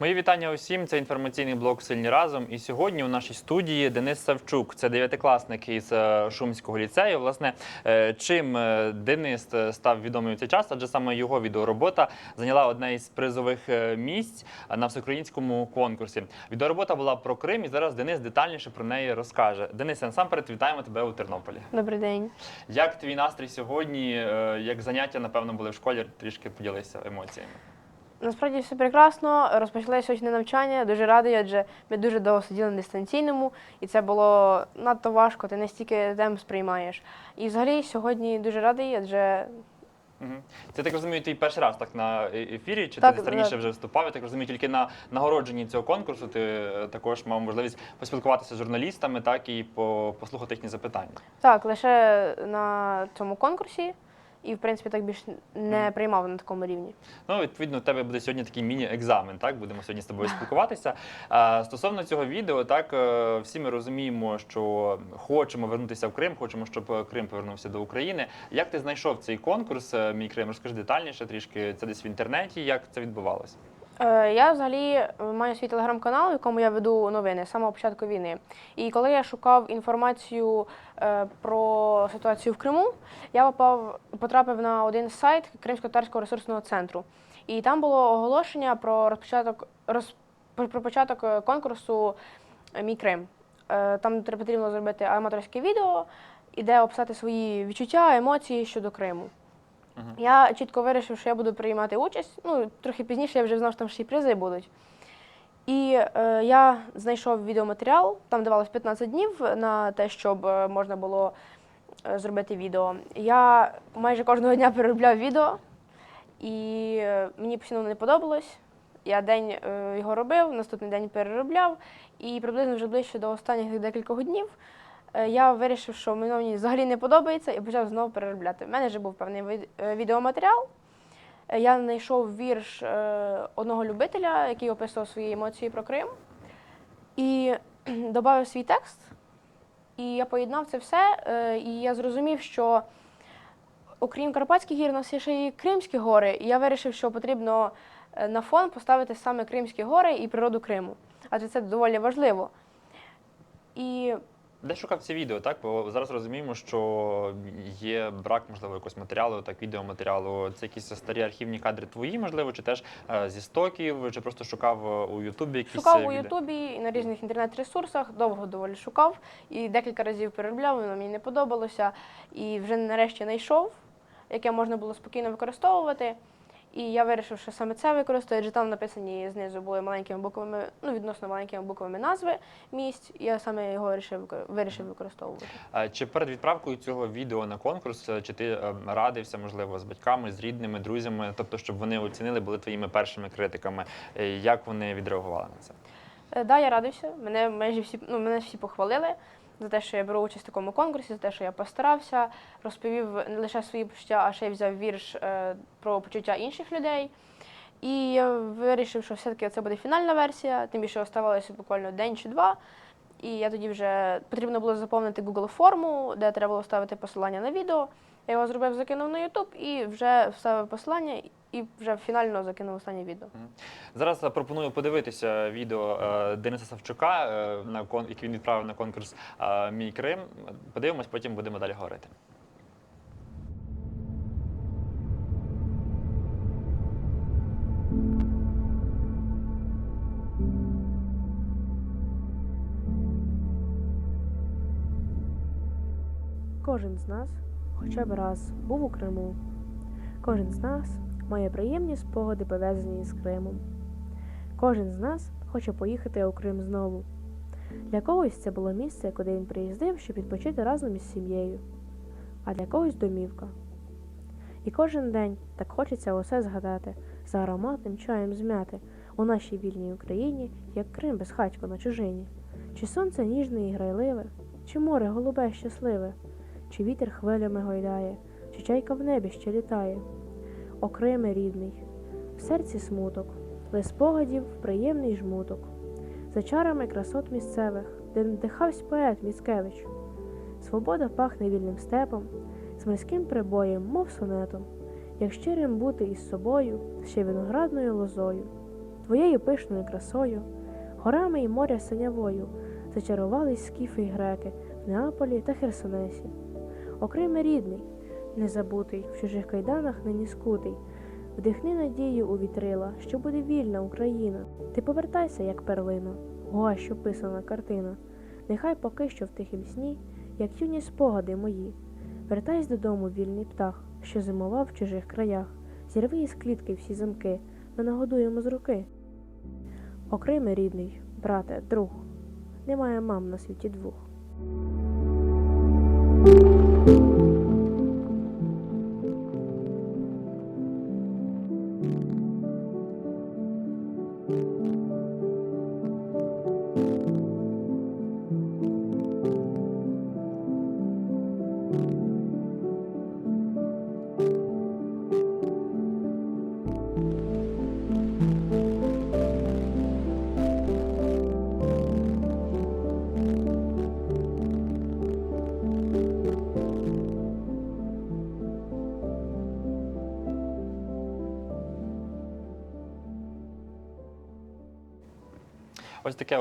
Мої вітання усім. Це інформаційний блок Сильні разом. І сьогодні у нашій студії Денис Савчук, це дев'ятикласник із е, Шумського ліцею. Власне, е, чим е, Денис став відомий у цей час, адже саме його відеоробота зайняла одне із призових місць на всеукраїнському конкурсі. Відеоробота була про Крим, і зараз Денис детальніше про неї розкаже. Денис, насамперед вітаємо тебе у Тернополі. Добрий день. Як твій настрій сьогодні? Як заняття, напевно, були в школі? Трішки поділися емоціями. Насправді все прекрасно. Розпочали сьогодні навчання. Дуже радий, адже ми дуже довго сиділи на дистанційному, і це було надто важко. Ти настільки тем сприймаєш. І взагалі сьогодні дуже радий, адже Мгм. Це так розумію, ти перший раз так на е- ефірі, чи Так, ти десь раніше вже виступав? Я так розумію, тільки на нагородженні цього конкурсу ти е, також мав можливість поспілкуватися з журналістами, так і по- послухати їхні запитання. так, лише на цьому конкурсі, і в принципі так більш не приймав на такому рівні. Ну, відповідно, у тебе буде сьогодні такий міні-екзамен. Так, будемо сьогодні з тобою спілкуватися. А, стосовно цього відео, так е, всі ми розуміємо, що хочемо вернутися в Крим, хочемо, щоб Крим повернувся до України. Як ти знайшов цей конкурс? е, Мій Крим? Розкажи детальніше трішки. Це десь в інтернеті. Як це відбувалося? Е, Я взагалі е, маю свій телеграм-канал, в якому я веду новини з самого початку війни. І коли я шукав інформацію е, про ситуацію в Криму, я попав, потрапив на один сайт Кримсько-татарського ресурсного центру. І там було оголошення про розпочаток роз, про початок конкурсу Мій Крим. Там потрібно зробити аматорське відео, і де описати свої відчуття, емоції щодо Криму. Я чітко вирішив, що я буду приймати участь. Ну, трохи пізніше я вже знав, що там ще й призи будуть. І е, я знайшов відеоматеріал, там давалось 15 днів на те, щоб е, можна було е, зробити відео. Я майже кожного дня переробляв відео, і е, мені постійно не подобалось. Я день е, його робив, наступний день переробляв, і приблизно вже ближче до останніх декількох днів я вирішив, що мені взагалі не подобається, і почав знову переробляти. У мене вже був певний е, відеоматеріал. Е, Я знайшов вірш е, одного любителя, який описував свої емоції про Крим, і додав свій текст. І я поєднав це все, е, і я зрозумів, що окрім Карпатських гір, у нас є ще й Кримські гори. І я вирішив, що потрібно е, на фон поставити саме Кримські гори і природу Криму. Адже це доволі важливо. І Де шукав ці відео, так? Бо зараз розуміємо, що є брак, можливо, якогось матеріалу, так, відеоматеріалу. Це якісь старі архівні кадри твої, можливо, чи теж е, зі стоків, чи просто шукав е, у Ютубі якісь шукав е, у відео? Ютубі і на різних інтернет-ресурсах, довго доволі шукав, і декілька разів переробляв, воно мені не подобалося. І вже нарешті знайшов, яке можна було спокійно використовувати. І я вирішив, що саме це використаю, адже там написані знизу були маленькими буквами, ну відносно маленькими буквами назви місць. Я саме його вирішив, вирішив використовувати. А Чи перед відправкою цього відео на конкурс, е, чи ти е, радився, можливо, з батьками, з рідними, друзями, тобто, щоб вони оцінили, були твоїми першими критиками? Е, Як вони відреагували на це? Е, Да, я радився. Мене майже всі ну, мене всі похвалили за те, що я беру участь в такому конкурсі, за те, що я постарався, розповів не лише свої почуття, а ще й взяв вірш е, про почуття інших людей. І я вирішив, що все-таки це буде фінальна версія, тим більше оставалося буквально день чи два. І я тоді вже потрібно було заповнити Google форму, де треба було ставити посилання на відео. Я його зробив, закинув на YouTube і вже вставив посилання і вже фінально закинув останнє відео. Зараз е, пропоную подивитися відео е, Дениса Савчука, е, на кон, яке він відправив на конкурс е, Мій Крим. Подивимось, потім будемо далі говорити. Кожен з нас хоча б раз був у Криму. Кожен з нас має приємні спогади, пов'язані з Кримом. Кожен з нас хоче поїхати у Крим знову. Для когось це було місце, куди він приїздив, щоб відпочити разом із сім'єю, а для когось домівка. І кожен день так хочеться усе згадати за ароматним чаєм змяти у нашій вільній Україні, як Крим безхатько на чужині. Чи сонце ніжне і грайливе, чи море голубе щасливе, чи вітер хвилями гойдає, чи чайка в небі ще літає. О Криме рідний, в серці смуток, лиш спогадів приємний жмуток, за чарами красот місцевих, де надихавсь поет Міцкевич. Свобода пахне вільним степом, з морським прибоєм, мов сонетом, як щирим бути із собою, ще виноградною лозою. твоєю пишною красою, горами і моря синявою зачарувались скіфи й греки в Неаполі та Херсонесі. Окремий рідний, незабутий, в чужих кайданах нині скутий, вдихни надію у вітрила, що буде вільна Україна. Ти повертайся, як перлина, гоа, що писана картина. Нехай поки що в тихім сні, як юні спогади мої. Вертайся додому, вільний птах, що зимував в чужих краях. Зірви із клітки всі замки, ми нагодуємо з руки. Окремий рідний, брате, друг, немає мам на світі двох.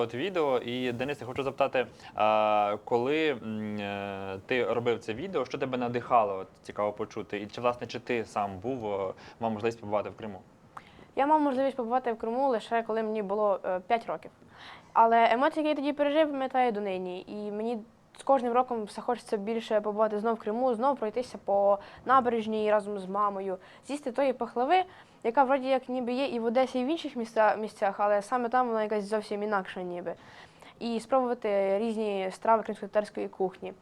От відео. І Денис, я хочу запитати, коли е, ти робив це відео, що тебе надихало? Цікаво почути. І чи власне чи ти сам був, е, мав можливість побувати в Криму? Я мав можливість побувати в Криму лише коли мені було 5 років. Але емоції, які я тоді пережив, пам'ятаю донині. І мені з кожним роком все хочеться більше побувати знов в Криму, знов пройтися по набережній разом з мамою, з'їсти тої пахлави, яка вроді як ніби є і в Одесі, і в інших місця, місцях, але саме там вона якась зовсім інакша ніби. І спробувати різні страви кримсько-татарської кухні.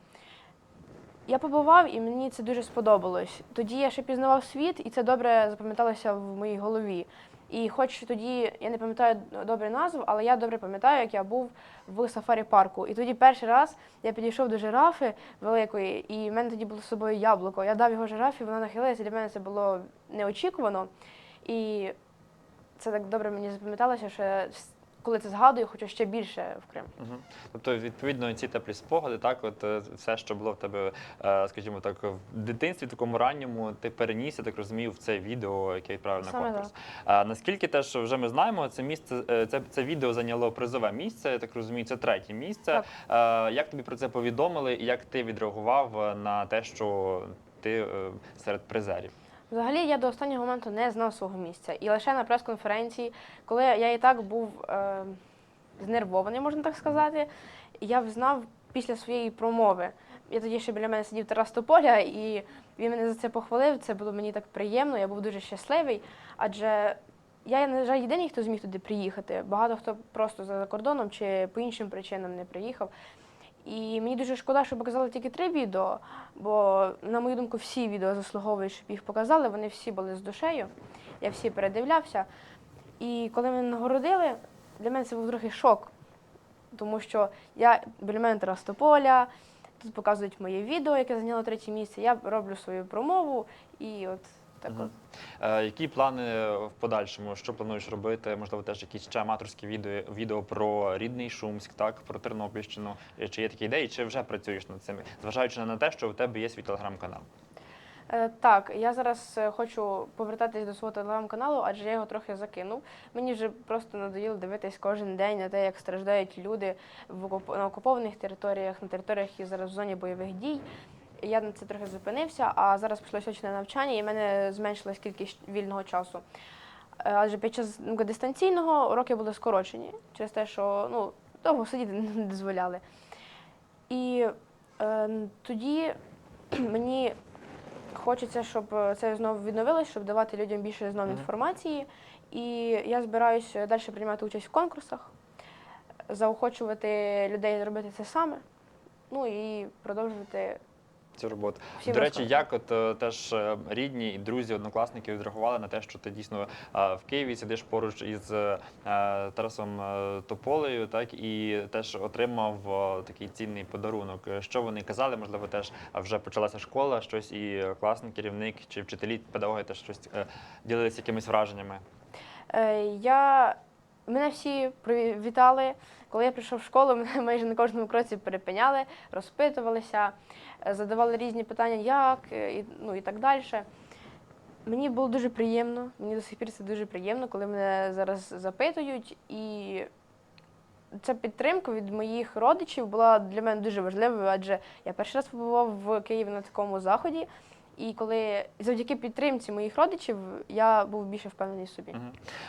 Я побував і мені це дуже сподобалось. Тоді я ще пізнавав світ, і це добре запам'яталося в моїй голові. І хоч тоді я не пам'ятаю добре назву, але я добре пам'ятаю, як я був в сафарі парку. І тоді перший раз я підійшов до жирафи великої, і в мене тоді було з собою яблуко. Я дав його жирафі, вона нахилилася. Для мене це було неочікувано. І це так добре мені запам'яталося, що коли це згадую, хочу ще більше в Крим. Угу. Тобто, відповідно, ці теплі спогади, так, от е, все, що було в тебе, е, скажімо так, в дитинстві, такому ранньому, ти переніс, я так розумію, в це відео, яке відправив на конкурс. А, наскільки теж вже ми знаємо, це місце, е, це, це відео зайняло призове місце, я так розумію, це третє місце. Е, як тобі про це повідомили, і як ти відреагував на те, що ти серед призерів? Взагалі я до останнього моменту не знав свого місця. І лише на прес-конференції, коли я і так був е, знервований, можна так сказати, я знав після своєї промови. Я тоді ще біля мене сидів Тарас Тополя, і він мене за це похвалив. Це було мені так приємно, я був дуже щасливий. Адже я, на жаль, єдиний, хто зміг туди приїхати. Багато хто просто за кордоном чи по іншим причинам не приїхав. І мені дуже шкода, що показали тільки три відео, бо, на мою думку, всі відео заслуговують, щоб їх показали. Вони всі були з душею. Я всі передивлявся. І коли мене нагородили, для мене це був трохи шок. Тому що я біля Тарас тут показують моє відео, яке зайняло третє місце. Я роблю свою промову і от Е, які плани в подальшому? Що плануєш робити? Можливо, теж якісь ще аматорські відео, відео про рідний Шумськ, так, про Тернопільщину. Е, Чи є такі ідеї, чи вже працюєш над цим, зважаючи на те, що у тебе є свій телеграм-канал? Е, Так, я зараз хочу повертатись до свого телеграм-каналу, адже я його трохи закинув. Мені вже просто надоїло дивитись кожен день на те, як страждають люди в на окупованих територіях, на територіях, які зараз в зоні бойових дій. Я на це трохи зупинився, а зараз почалося очне навчання, і в мене зменшилась кількість вільного часу. Е, Адже під час ну, дистанційного уроки були скорочені через те, що ну, довго сидіти не дозволяли. І е, тоді мені хочеться, щоб це знову відновилось, щоб давати людям більше знову інформації. І я збираюся далі приймати участь в конкурсах, заохочувати людей робити це саме. Ну і продовжувати Цю роботу. всім До речі, як от е, теж е, рідні і друзі, однокласники відреагували на те, що ти дійсно е, в Києві сидиш поруч із е, Тарасом е, Тополею, так і теж отримав е, такий цінний подарунок. Що вони казали? Можливо, теж вже почалася школа, щось і класний керівник чи вчителі, педагоги теж щось е, ділилися якимись враженнями. Е, Я... Мене всі привітали. Коли я прийшов в школу, мене майже на кожному кроці перепиняли, розпитувалися, е, задавали різні питання, як, е, і, ну і так далі. Мені було дуже приємно, мені до сих пір це дуже приємно, коли мене зараз запитують. І ця підтримка від моїх родичів була для мене дуже важливою, адже я перший раз побував в Києві на такому заході. І коли завдяки підтримці моїх родичів я був більше впевнений в собі.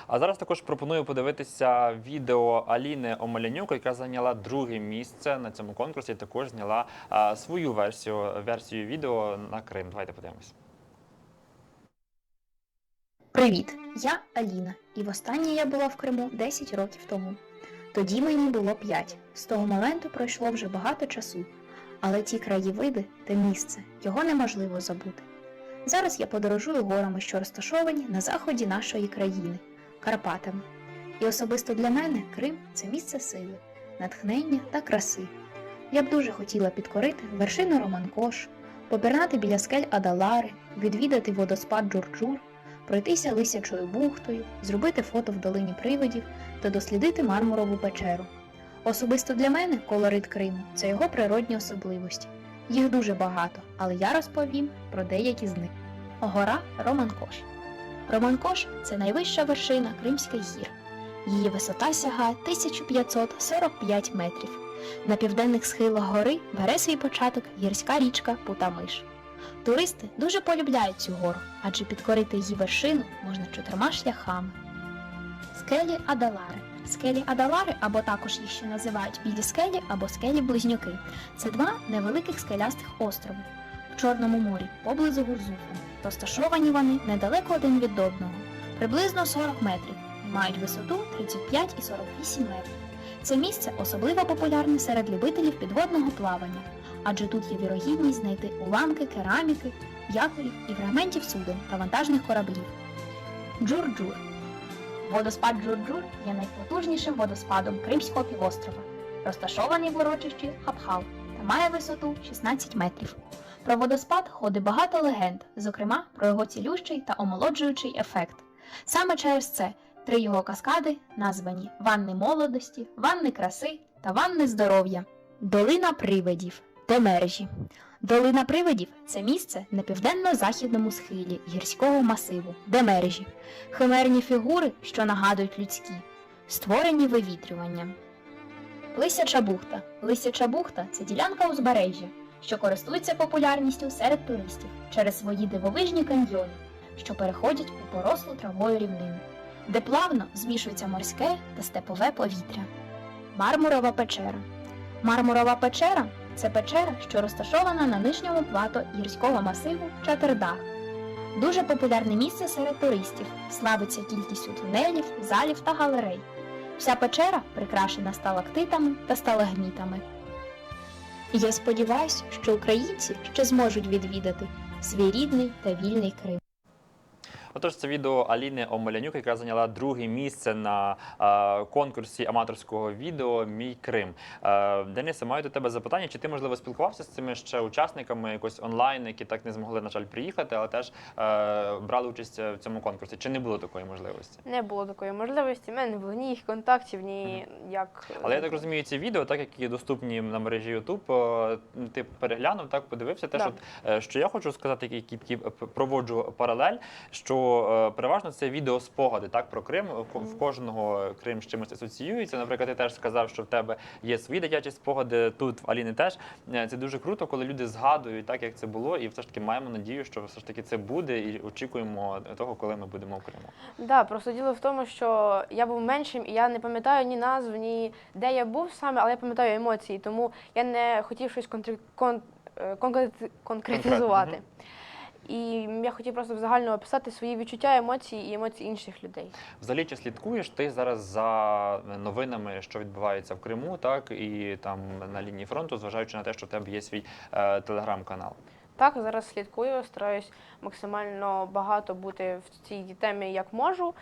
А зараз також пропоную подивитися відео Аліни Омелянюк, яка зайняла друге місце на цьому конкурсі. Також зняла а, свою версію версію відео на Крим. Давайте подивимось. Привіт, я Аліна, і востаннє я була в Криму 10 років тому. Тоді мені було 5. З того моменту пройшло вже багато часу, але ті краєвиди те місце, його неможливо забути. Зараз я подорожую горами, що розташовані на заході нашої країни Карпатами. І особисто для мене Крим це місце сили, натхнення та краси. Я б дуже хотіла підкорити вершину Романкош, попірнати біля скель Адалари, відвідати водоспад Джурджур, пройтися лисячою бухтою, зробити фото в долині привидів та дослідити мармурову печеру. Особисто для мене колорит Криму це його природні особливості. Їх дуже багато, але я розповім про деякі з них. Гора Романкош. Романкош це найвища вершина Кримських гір. Її висота сягає 1545 метрів. На південних схилах гори бере свій початок гірська річка Путамиш. Туристи дуже полюбляють цю гору, адже підкорити її вершину можна чотирма шляхами. Скелі Адалари. Скелі Адалари, або також їх ще називають білі скелі або скелі-близнюки. Це два невеликих скелястих острови в Чорному морі поблизу Гурзуфу. Розташовані вони недалеко один від одного, приблизно 40 метрів, і мають висоту 35 і 48 метрів. Це місце особливо популярне серед любителів підводного плавання, адже тут є вірогідність знайти уламки кераміки, якорів і фрагментів суден та вантажних кораблів. Джур-Джур. Водоспад Джур-Джур є найпотужнішим водоспадом Кримського півострова, розташований в урочищі Хабхал та має висоту 16 метрів. Про водоспад ходить багато легенд, зокрема про його цілющий та омолоджуючий ефект. Саме через це три його каскади названі Ванни молодості, Ванни краси та Ванни здоров'я. Долина привидів Демержі. Долина привидів це місце на південно-західному схилі гірського масиву Демержі. Химерні фігури, що нагадують людські, створені вивітрюванням. Лисяча бухта. Лисяча бухта це ділянка узбережжя, що користується популярністю серед туристів через свої дивовижні каньйони, що переходять у порослу травою рівнину, де плавно змішується морське та степове повітря. Мармурова печера. Мармурова печера це печера, що розташована на нижньому плато гірського масиву Чатердах. Дуже популярне місце серед туристів, славиться кількістю тунелів, залів та галерей. Вся печера прикрашена сталактитами та сталагмітами. Я сподіваюся, що українці ще зможуть відвідати свій рідний та вільний Крим. Отож, це відео Аліни Омелянюк, яка зайняла друге місце на е, конкурсі аматорського відео Мій Крим. Е, Денисе, маю до тебе запитання, чи ти можливо спілкувався з цими ще учасниками якось онлайн, які так не змогли, на жаль, приїхати, але теж е, брали участь в цьому конкурсі? Чи не було такої можливості? Не було такої можливості. У мене не було ні їх контактів, ні як. Але я так розумію, ці відео, так які доступні на мережі YouTube, е, ти переглянув, так подивився. Теж Да. е, що я хочу сказати, які проводжу паралель, що е, переважно це відео спогади так про Крим. Ко- В кожного Крим з чимось асоціюється. Наприклад, ти теж сказав, що в тебе є свої дитячі спогади. Тут в Аліни теж Е, це дуже круто, коли люди згадують так, як це було, і все ж таки маємо надію, що все ж таки це буде, і очікуємо того, коли ми будемо в Криму. Да, просто діло в тому, що я був меншим, і я не пам'ятаю ні назв, ні де я був саме, але я пам'ятаю емоції, тому я не хотів щось контр... кон... е, конкрет- конкретизувати. Конкретно, І я хотів просто загально описати свої відчуття, емоції і емоції інших людей. Взагалі, чи слідкуєш ти зараз за новинами, що відбувається в Криму, так і там на лінії фронту, зважаючи на те, що в тебе є свій е, телеграм-канал. Так, зараз слідкую, стараюсь максимально багато бути в цій темі як можу.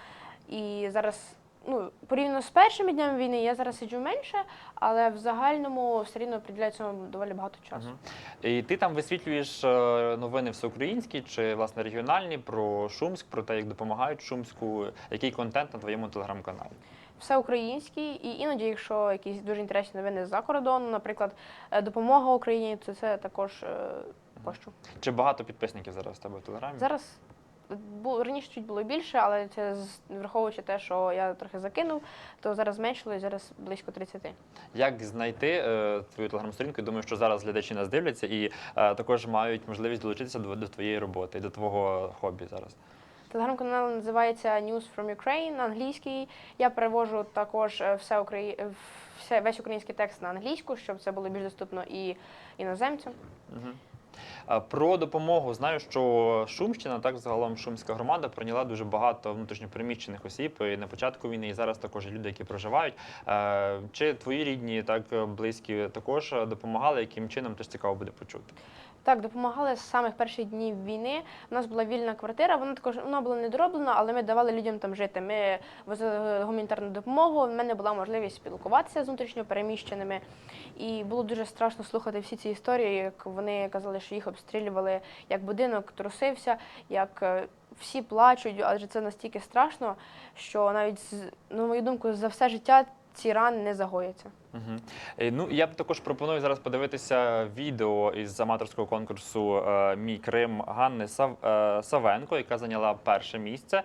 І зараз, ну, порівняно з першими днями війни, я зараз сиджу менше, але в загальному все рівно приділяю цьому доволі багато часу. Мгм. І ти там висвітлюєш е, новини всеукраїнські чи власне регіональні про Шумськ, про те, як допомагають Шумську. Який контент на твоєму телеграм-каналі? Все українське, і іноді, якщо якісь дуже інтересні новини з-за кордону, наприклад, е, допомога Україні, то це також е, пощу. Чи багато підписників зараз в тебе в телеграмі? Зараз Раніше чуть було більше, але це враховуючи те, що я трохи закинув, то зараз зменшилось, зараз близько 30. Як знайти е, твою телеграм-сторінку? Я Думаю, що зараз глядачі нас дивляться і е, також мають можливість долучитися до, до твоєї роботи до твого хобі зараз. Телеграм-канал називається News from Ukraine, англійський. Я перевожу також е, все, украї... е, все весь український текст на англійську, щоб це було більш доступно і іноземцям. Мгм. Про допомогу знаю, що Шумщина, так загалом Шумська громада прийняла дуже багато внутрішньопереміщених осіб і на початку війни, і зараз також люди, які проживають. Чи твої рідні, так близькі, також допомагали? Яким чином теж цікаво буде почути? Так, допомагали з самих перших днів війни. У нас була вільна квартира, вона також вона була недороблена, але ми давали людям там жити. Ми возили гуманітарну допомогу. У мене була можливість спілкуватися з внутрішньо переміщеними. І було дуже страшно слухати всі ці історії, як вони казали, що їх обстрілювали, як будинок трусився, як е, всі плачуть, адже це настільки страшно, що навіть на мою думку, за все життя ці рани не загояться. Угу. Ну я б також пропоную зараз подивитися відео із аматорського конкурсу е, Мій Крим Ганни Сав... Савенко, яка зайняла перше місце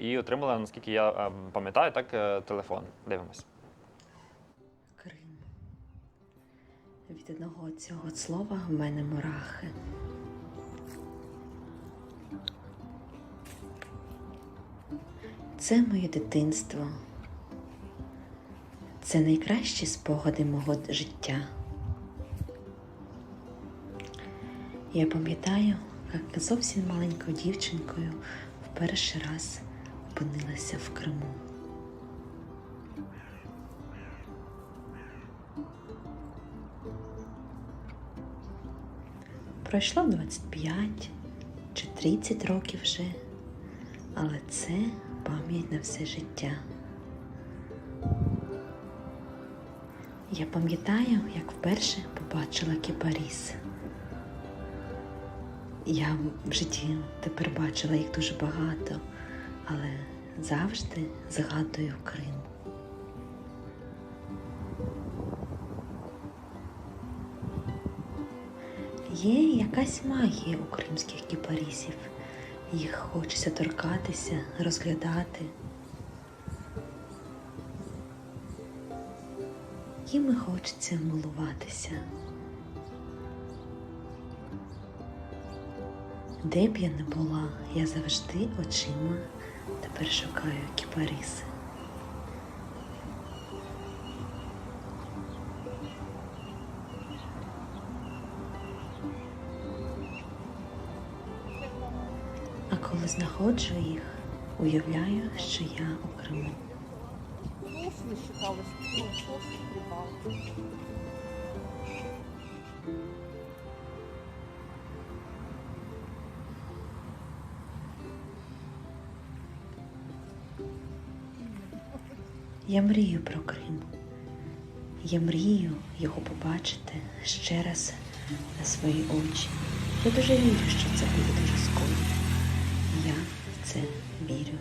і отримала, наскільки я пам'ятаю, так телефон. Дивимось. Від одного цього слова в мене мурахи. Це моє дитинство. Це найкращі спогади мого життя. Я пам'ятаю, як зовсім маленькою дівчинкою в перший раз опинилася в Криму. Пройшло 25 чи 30 років вже, але це пам'ять на все життя. Я пам'ятаю, як вперше побачила кіпаріс. Я в житті тепер бачила їх дуже багато, але завжди згадую Крим. Є якась магія у кримських кіпарісів. Їх хочеться торкатися, розглядати. Їм хочеться милуватися. Де б я не була, я завжди очима тепер шукаю кіпариси. Коли знаходжу їх, уявляю, що я у Криму. Я мрію про Крим. Я мрію його побачити ще раз на свої очі. Я дуже вірю, що це буде дуже скоро. Я в це вірю.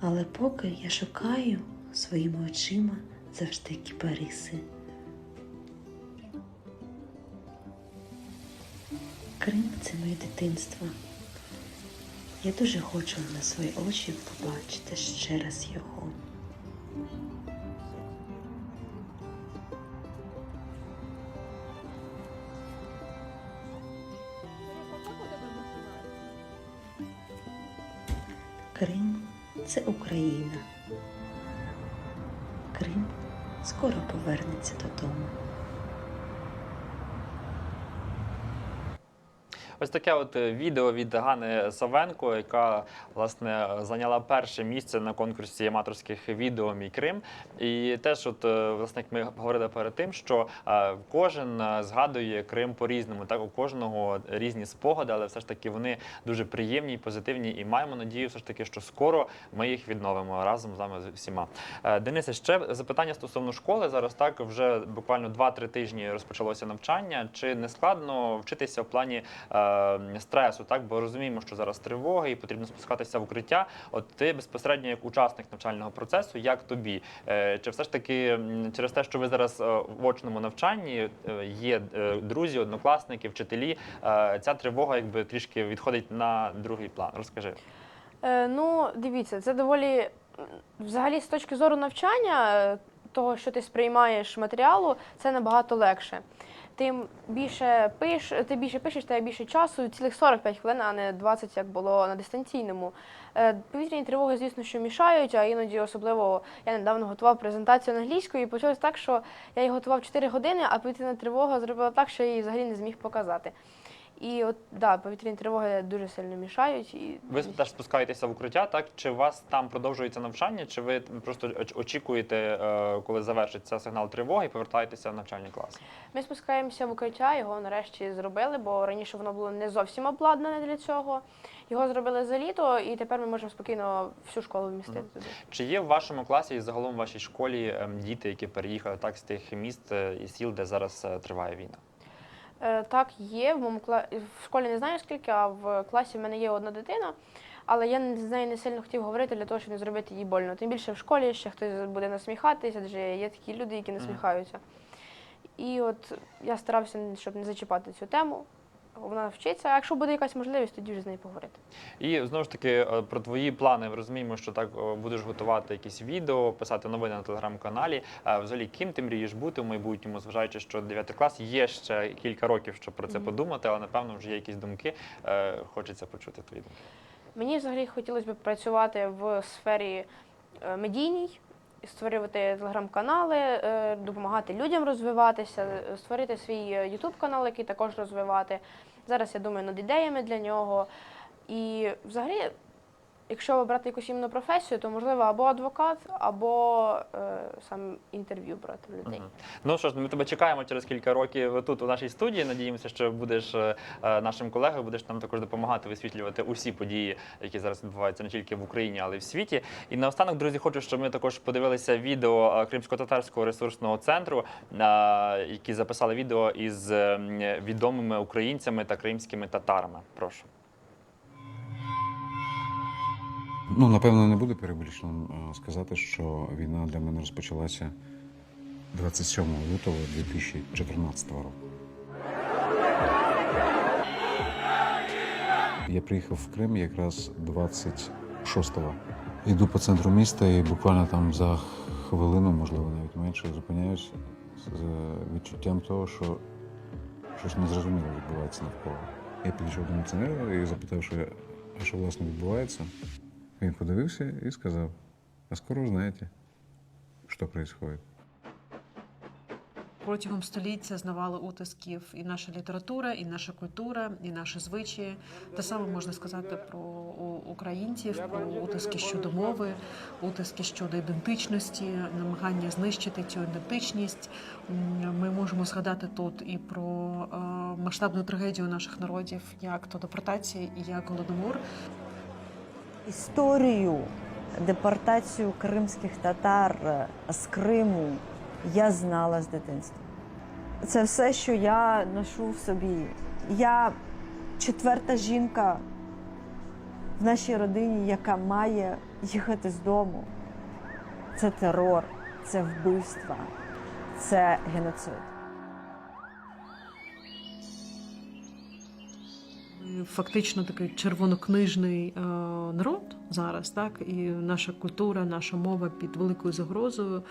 Але поки я шукаю своїми очима завжди кіпариси. Крим це моє дитинство. Я дуже хочу на свої очі побачити ще раз його. Це Україна. Крим скоро повернеться додому. Ось таке от е, відео від Гани Савенко, яка власне зайняла перше місце на конкурсі аматорських відео Мій Крим. І теж, от е, власне, як ми говорили перед тим, що е, кожен згадує Крим по-різному. Так, у кожного різні спогади, але все ж таки вони дуже приємні і позитивні. І маємо надію, все ж таки, що скоро ми їх відновимо разом з вами з всіма. Денисе, ще запитання стосовно школи. Зараз так вже буквально 2-3 тижні розпочалося навчання. Чи не складно вчитися в плані? Е, стресу, так бо розуміємо, що зараз тривоги і потрібно спускатися в укриття. От ти безпосередньо як учасник навчального процесу, як тобі? Е, Чи все ж таки через те, що ви зараз е, в очному навчанні є друзі, однокласники, вчителі, ця тривога якби трішки відходить на другий план? Розкажи. Ну, дивіться, це доволі взагалі з точки зору навчання, того, що ти сприймаєш матеріалу, це набагато легше. Тим більше пиш, ти більше пишеш, тебе більше часу, цілих 45 хвилин, а не 20, як було на дистанційному. Е, Повітряні тривоги, звісно, що мішають, а іноді особливо я недавно готував презентацію англійською, і почалось так, що я її готував 4 години, а повітряна тривога зробила так, що я її взагалі не зміг показати. І от да, повітряні тривоги дуже сильно мішають. І Ви теж спускаєтеся в укриття, так? Чи у вас там продовжується навчання, чи ви просто очікуєте, е, коли завершиться сигнал тривоги, і повертаєтеся в навчальний клас? Ми спускаємося в укриття, його нарешті зробили, бо раніше воно було не зовсім обладнане для цього. Його зробили за літо, і тепер ми можемо спокійно всю школу вмістити Мгм. туди. Чи є в вашому класі і загалом в вашій школі ем, діти, які переїхали так з тих міст е, і сіл, де зараз е, триває війна? Е, так, є в моєму кла... в школі не знаю скільки, а в класі в мене є одна дитина. Але я з нею не сильно хотів говорити для того, щоб не зробити їй больно. Тим більше в школі ще хтось буде насміхатися, адже є такі люди, які насміхаються. І от я старався, щоб не зачіпати цю тему. Вона вчиться, а якщо буде якась можливість, тоді вже з нею поговорити. І знову ж таки е, про твої плани. Розуміємо, що так е, будеш готувати якісь відео, писати новини на телеграм-каналі. Е, Взагалі, ким ти мрієш бути в майбутньому, зважаючи, що 9 клас є ще кілька років, щоб про це Мгм. подумати, але напевно вже є якісь думки. Хочеться почути твої думки. Мені взагалі хотілося б працювати в сфері медійній, створювати телеграм-канали, е, допомагати людям розвиватися, е, створити свій ютуб канал, який також розвивати. Зараз я думаю над ідеями для нього. І взагалі, якщо обрати якусь іменно професію, то можливо або адвокат, або е, сам інтерв'ю брати в людей. Мгм. Ну що ж, ми тебе чекаємо через кілька років тут у нашій студії. Надіємося, що будеш е, е, нашим колегою, будеш нам також допомагати висвітлювати усі події, які зараз відбуваються не тільки в Україні, але й в світі. І наостанок, друзі, хочу, щоб ми також подивилися відео е, Кримсько-татарського ресурсного центру, е, які записали відео із відомими українцями та кримськими татарами. Прошу. Ну, напевно, не буде перебільшеним е, сказати, що війна для мене розпочалася 27 лютого 2014 року. Я приїхав в Крим якраз 26-го. Йду по центру міста і буквально там за хвилину, можливо, навіть менше, зупиняюся з відчуттям того, що щось незрозуміле відбувається навколо. Я підійшов до міліціонера і запитав, що, що власне відбувається. Він подивився і сказав: а скоро узнаєте, що відбувається. Протягом століття знавали утисків і наша література, і наша культура, і наші звичаї. Те саме можна сказати про українців, про утиски щодо мови, утиски щодо ідентичності, намагання знищити цю ідентичність. Ми можемо згадати тут і про е, масштабну трагедію наших народів, як то депортація і як голодомор. Історію депортацію кримських татар з Криму я знала з дитинства. Це все, що я ношу в собі. Я четверта жінка в нашій родині, яка має їхати з дому. Це терор, це вбивства, це геноцид. Фактично такий червонокнижний е, народ зараз, так і наша культура, наша мова під великою загрозою.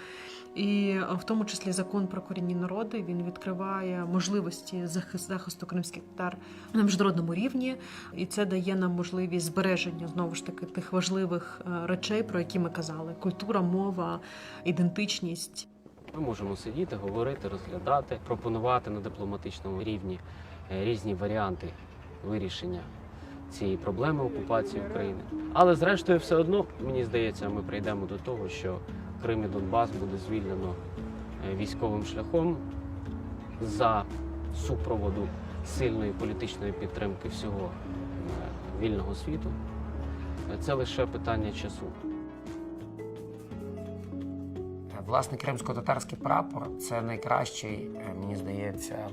І е, в тому числі закон про корінні народи він відкриває можливості захис- захисту кримських татар на міжнародному рівні, і це дає нам можливість збереження знову ж таки тих важливих е, речей, про які ми казали: культура, мова, ідентичність. Ми можемо сидіти, говорити, розглядати, пропонувати на дипломатичному рівні різні варіанти вирішення цієї проблеми окупації України. Але зрештою, все одно мені здається, ми прийдемо до того, що Крим і Донбас буде звільнено е, військовим шляхом за супроводу сильної політичної підтримки всього е, вільного світу. Це лише питання часу. Власне, кримсько-татарський прапор це найкращий, е, мені здається,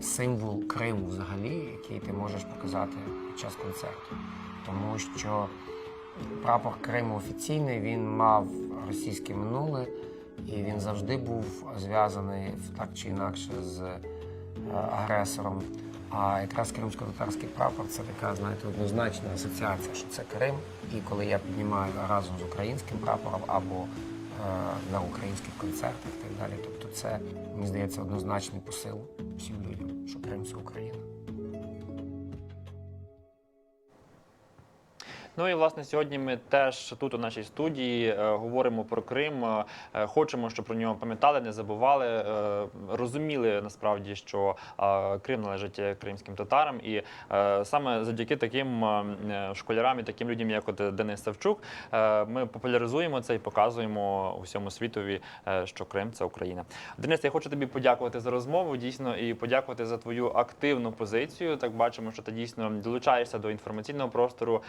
символ Криму взагалі, який ти можеш показати під час концерту. Тому що прапор Криму офіційний, він мав російське минуле, і він завжди був зв'язаний так чи інакше з е, агресором. А якраз кримсько-татарський прапор це така, знаєте, однозначна асоціація, що це Крим. І коли я піднімаю разом з українським прапором або е, на українських концертах і так далі. Тобто це, мені здається, однозначний посил всім людям, що Крим це Україна. Ну і власне сьогодні ми теж тут у нашій студії е, говоримо про Крим. е, Хочемо, щоб про нього пам'ятали, не забували, е, розуміли насправді, що Крим належить кримським татарам, і саме завдяки таким школярам і таким людям, як от Денис Савчук, ми популяризуємо це і показуємо усьому світові, що Крим це Україна. Денис, я хочу тобі подякувати за розмову. Дійсно, і подякувати за твою активну позицію. Так бачимо, що ти дійсно долучаєшся до інформаційного простору,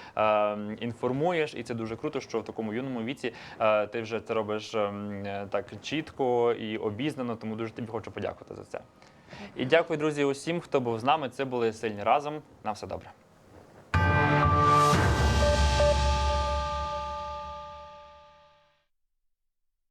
інформуєш, і це дуже круто, що в такому юному віці е, ти вже це робиш ем, е, так чітко і обізнано. Тому дуже тобі хочу подякувати за це. І дякую, друзі, усім, хто був з нами. Це були сильні разом. На все добре.